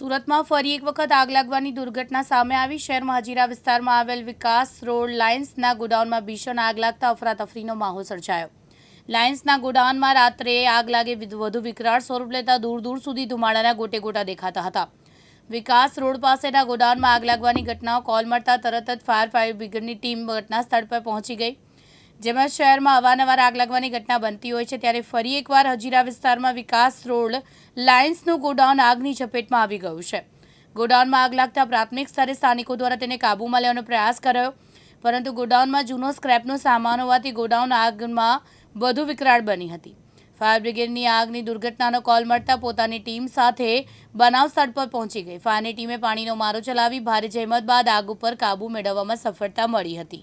સુરતમાં ફરી એક વખત આગ લાગવાની દુર્ઘટના સામે આવી. શહેરમાં હજીરા વિસ્તારમાં આવેલ વિકાસ રોડ લાયન્સના ગોડાઉનમાં ભીષણ આગ લાગતા અફરાતફરીનો માહોલ સર્જાયો. લાયન્સના ગોડાઉનમાં રાત્રે આગ લાગે વિધ- વિકરાળ સ્વરૂપ લેતા દૂર દૂર સુધી ધુમાડાના ગોટે ગોટા દેખાતા હતા. વિકાસ રોડ પાસેના ગોડાઉનમાં આગ લાગવાની ઘટનાઓ કોલ મળતા તરત જ ફાયર ફાયર બ્રિગેડની ટીમ ઘટના સ્થળ પર પહોંચી ગઈ. જેમાં શહેરમાં અવારનવાર આગ લાગવાની ઘટના બનતી હોય છે, ત્યારે ફરી એકવાર હજીરા વિસ્તારમાં વિકાસ રોડ લાયન્સનું ગોડાઉન આગની ઝપેટમાં આવી ગયું છે. ગોડાઉનમાં આગ લાગતા પ્રાથમિક સ્તરે સ્થાનિકો દ્વારા તેને કાબૂમાં લેવાનો પ્રયાસ કર્યો, પરંતુ ગોડાઉનમાં જૂનો સ્ક્રેપનો સામાન હોવાથી ગોડાઉન આગમાં વધુ વિકરાળ બની હતી. ફાયર બ્રિગેડની આગની દુર્ઘટનાનો કોલ મળતા પોતાની ટીમ સાથે બનાવ સ્થળ પર પહોંચી ગઈ. ફાયરની ટીમે પાણીનો મારો ચલાવી, ભારે જહેમત બાદ આગ ઉપર કાબૂ મેળવવામાં સફળતા મળી હતી.